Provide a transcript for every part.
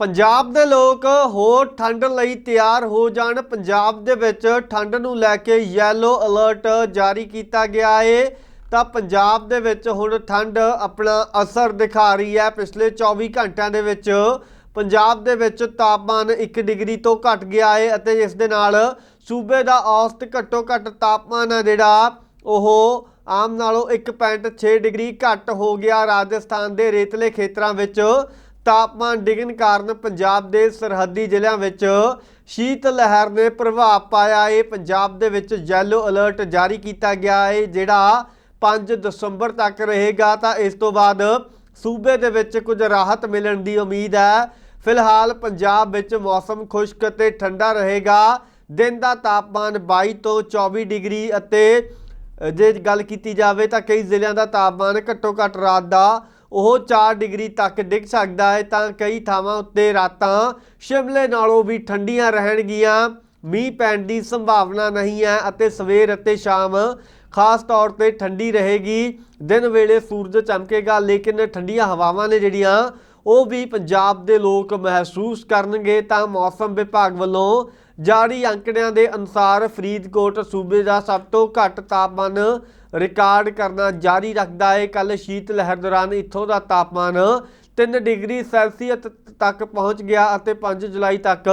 ਪੰਜਾਬ ਦੇ ਲੋਕ ਹੋਰ ਠੰਡ ਲਈ ਤਿਆਰ ਹੋ ਜਾਣ। ਪੰਜਾਬ ਦੇ ਵਿੱਚ ਠੰਡ ਨੂੰ ਲੈ ਕੇ ਯੈਲੋ ਅਲਰਟ ਜਾਰੀ ਕੀਤਾ ਗਿਆ ਹੈ ਤਾਂ ਪੰਜਾਬ ਦੇ ਵਿੱਚ ਹੁਣ ਠੰਡ ਆਪਣਾ ਅਸਰ ਦਿਖਾ ਰਹੀ ਹੈ। ਪਿਛਲੇ 24 ਘੰਟਿਆਂ ਦੇ ਵਿੱਚ ਪੰਜਾਬ ਦੇ ਵਿੱਚ ਤਾਪਮਾਨ 1 ਡਿਗਰੀ ਤੋਂ ਘਟ ਗਿਆ ਹੈ ਅਤੇ ਇਸ ਦੇ ਨਾਲ ਸੂਬੇ ਦਾ ਔਸਤ ਘੱਟੋ ਘੱਟ ਤਾਪਮਾਨ ਹੈ ਜਿਹੜਾ ਉਹ ਆਮ ਨਾਲੋਂ 1.6 ਡਿਗਰੀ ਘੱਟ ਹੋ ਗਿਆ। ਰਾਜਸਥਾਨ ਦੇ ਰੇਤਲੇ ਖੇਤਰਾਂ ਵਿੱਚ ਤਾਪਮਾਨ ਡਿੱਗਣ ਕਾਰਨ ਪੰਜਾਬ ਦੇ ਸਰਹੱਦੀ ਜ਼ਿਲ੍ਹਿਆਂ ਵਿੱਚ ਸ਼ੀਤ ਲਹਿਰ ਨੇ ਪ੍ਰਭਾਵ ਪਾਇਆ। ਹੈ ਪੰਜਾਬ ਦੇ ਵਿੱਚ ਯੈਲੋ ਅਲਰਟ ਜਾਰੀ ਕੀਤਾ ਗਿਆ ਹੈ, ਜਿਹੜਾ 5 ਦਸੰਬਰ ਤੱਕ ਰਹੇਗਾ। ਤਾਂ ਇਸ ਤੋਂ ਬਾਅਦ ਸੂਬੇ ਦੇ ਵਿੱਚ ਕੁਝ ਰਾਹਤ ਮਿਲਣ ਦੀ ਉਮੀਦ ਹੈ। ਫਿਲਹਾਲ ਪੰਜਾਬ ਵਿੱਚ ਮੌਸਮ ਖੁਸ਼ਕ ਅਤੇ ਠੰਡਾ ਰਹੇਗਾ। ਦਿਨ ਦਾ ਤਾਪਮਾਨ 22 ਤੋਂ 24 ਡਿਗਰੀ ਅਤੇ ਜੇ ਗੱਲ ਕੀਤੀ ਜਾਵੇ ਤਾਂ ਕਈ ਜ਼ਿਲ੍ਹਿਆਂ ਦਾ ਤਾਪਮਾਨ ਘੱਟੋ ਘੱਟ ਰਾਤ ਦਾ ਉਹ 4 ਡਿਗਰੀ ਤੱਕ ਡਿੱਗ ਸਕਦਾ ਹੈ, ਤਾਂ ਕਈ ਥਾਵਾਂ ਉੱਤੇ ਰਾਤਾਂ ਸ਼ਿਮਲੇ ਨਾਲੋਂ ਵੀ ਠੰਡੀਆਂ ਰਹਿਣਗੀਆਂ। ਮੀਂਹ ਪੈਣ ਦੀ ਸੰਭਾਵਨਾ ਨਹੀਂ ਹੈ ਅਤੇ ਸਵੇਰ ਅਤੇ ਸ਼ਾਮ ਖਾਸ ਤੌਰ ਤੇ ਠੰਡੀ ਰਹੇਗੀ। ਦਿਨ ਵੇਲੇ ਸੂਰਜ ਚਮਕੇਗਾ, ਲੇਕਿਨ ਠੰਡੀਆਂ ਹਵਾਵਾਂ ਨੇ ਜਿਹੜੀਆਂ, ਉਹ ਵੀ ਪੰਜਾਬ ਦੇ ਲੋਕ ਮਹਿਸੂਸ ਕਰਨਗੇ। ਤਾਂ ਮੌਸਮ ਵਿਭਾਗ ਵੱਲੋਂ ਜਾਰੀ ਅੰਕੜਿਆਂ ਦੇ ਅਨੁਸਾਰ ਫਰੀਦਕੋਟ ਸੂਬੇ ਦਾ ਸਭ ਤੋਂ ਘੱਟ ਤਾਪਮਾਨ ਰਿਕਾਰਡ ਕਰਨਾ ਜਾਰੀ ਰੱਖਦਾ ਹੈ। ਕੱਲ ਸ਼ੀਤ ਲਹਿਰ ਦੌਰਾਨ ਇੱਥੋਂ ਦਾ ਤਾਪਮਾਨ 3 ਡਿਗਰੀ ਸੈਲਸੀਅਸ ਤੱਕ ਪਹੁੰਚ ਗਿਆ ਅਤੇ 5 ਜੁਲਾਈ ਤੱਕ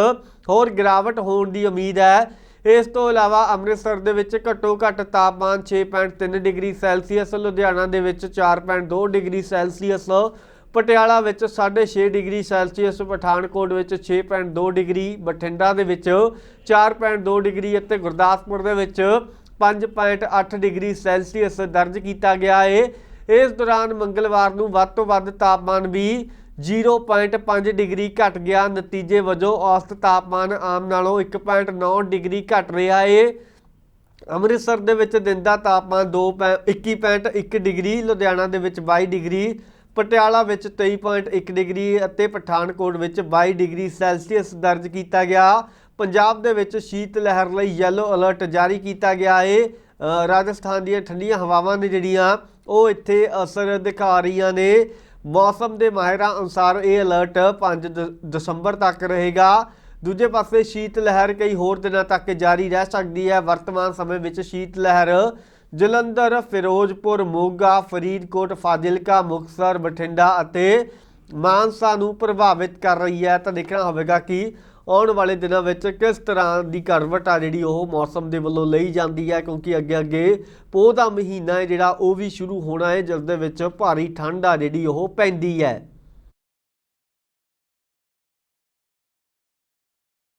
ਹੋਰ ਗਿਰਾਵਟ ਹੋਣ ਦੀ ਉਮੀਦ ਹੈ। ਇਸ ਤੋਂ ਇਲਾਵਾ ਅੰਮ੍ਰਿਤਸਰ ਦੇ ਵਿੱਚ ਘੱਟੋ ਘੱਟ ਤਾਪਮਾਨ 6.3 ਡਿਗਰੀ ਸੈਲਸੀਅਸ, ਲੁਧਿਆਣਾ ਦੇ ਵਿੱਚ 4.2 ਡਿਗਰੀ ਸੈਲਸੀਅਸ, ਪਟਿਆਲਾ ਵਿੱਚ 6.5 ਡਿਗਰੀ ਸੈਲਸੀਅਸ, ਪਠਾਨਕੋਟ ਵਿੱਚ 6.2 ਡਿਗਰੀ, ਬਠਿੰਡਾ ਦੇ ਵਿੱਚ 4.2 ਡਿਗਰੀ ਅਤੇ ਗੁਰਦਾਸਪੁਰ ਦੇ ਵਿੱਚ 5.8 ਡਿਗਰੀ ਸੈਲਸੀਅਸ ਦਰਜ ਕੀਤਾ ਗਿਆ ਏ। ਇਸ ਦੌਰਾਨ ਮੰਗਲਵਾਰ ਨੂੰ ਵੱਧ ਤੋਂ ਵੱਧ ਤਾਪਮਾਨ ਵੀ 0.5 ਡਿਗਰੀ ਘਟ ਗਿਆ। ਨਤੀਜੇ ਵਜੋਂ ਔਸਤ ਤਾਪਮਾਨ ਆਮ ਨਾਲੋਂ 1.9 ਡਿਗਰੀ ਘਟ ਰਿਹਾ ਏ। ਅੰਮ੍ਰਿਤਸਰ ਦੇ ਵਿੱਚ ਦਿਨ ਦਾ ਤਾਪਮਾਨ 2 21.1 ਡਿਗਰੀ, ਲੁਧਿਆਣਾ ਦੇ ਵਿੱਚ 22 ਡਿਗਰੀ, ਪਟਿਆਲਾ ਵਿੱਚ 23.1 ਡਿਗਰੀ ਅਤੇ ਪਠਾਨਕੋਟ ਵਿੱਚ 22 ਡਿਗਰੀ ਸੈਲਸੀਅਸ ਦਰਜ ਕੀਤਾ ਗਿਆ। ਪੰਜਾਬ ਦੇ ਵਿੱਚ ਸ਼ੀਤ ਲਹਿਰ ਲਈ ਯੈਲੋ ਅਲਰਟ ਜਾਰੀ ਕੀਤਾ ਗਿਆ ਏ। ਰਾਜਸਥਾਨ ਦੀਆਂ ਠੰਡੀਆਂ ਹਵਾਵਾਂ ਨੇ ਜਿਹੜੀਆਂ, ਉਹ ਇੱਥੇ ਅਸਰ ਦਿਖਾ ਰਹੀਆਂ ਨੇ। ਮੌਸਮ ਦੇ ਮਾਹਿਰਾਂ ਅਨੁਸਾਰ ਇਹ ਅਲਰਟ 5 ਦ- ਦਸੰਬਰ ਤੱਕ ਰਹੇਗਾ। ਦੂਜੇ ਪਾਸੇ ਸ਼ੀਤ ਲਹਿਰ ਕਈ ਹੋਰ ਦਿਨਾਂ ਤੱਕ ਜਾਰੀ ਰਹਿ ਸਕਦੀ ਹੈ। ਵਰਤਮਾਨ ਸਮੇਂ ਵਿੱਚ ਸ਼ੀਤ ਲਹਿਰ ਜਲੰਧਰ, ਫਿਰੋਜ਼ਪੁਰ, ਮੋਗਾ, ਫਰੀਦਕੋਟ, ਫਾਜ਼ਿਲਕਾ, ਮੁਕਤਸਰ, ਬਠਿੰਡਾ ਅਤੇ ਮਾਨਸਾ ਨੂੰ ਪ੍ਰਭਾਵਿਤ ਕਰ ਰਹੀ ਹੈ। ਤਾਂ ਦੇਖਣਾ ਹੋਵੇਗਾ ਕਿ ਆਉਣ ਵਾਲੇ ਦਿਨਾਂ ਵਿੱਚ ਕਿਸ ਤਰ੍ਹਾਂ ਦੀ ਕਰਵਟ ਆ ਜਿਹੜੀ ਉਹ ਮੌਸਮ ਦੇ ਵੱਲੋਂ ਲਈ ਜਾਂਦੀ ਹੈ? ਕਿਉਂਕਿ ਅੱਗੇ ਅੱਗੇ ਪੋਹ ਦਾ ਮਹੀਨਾ ਹੈ ਜਿਹੜਾ, ਉਹ ਵੀ ਸ਼ੁਰੂ ਹੋਣਾ ਹੈ, ਜਿਸ ਦੇ ਵਿੱਚ ਭਾਰੀ ਠੰਡ ਆ ਜਿਹੜੀ ਉਹ ਪੈਂਦੀ ਹੈ।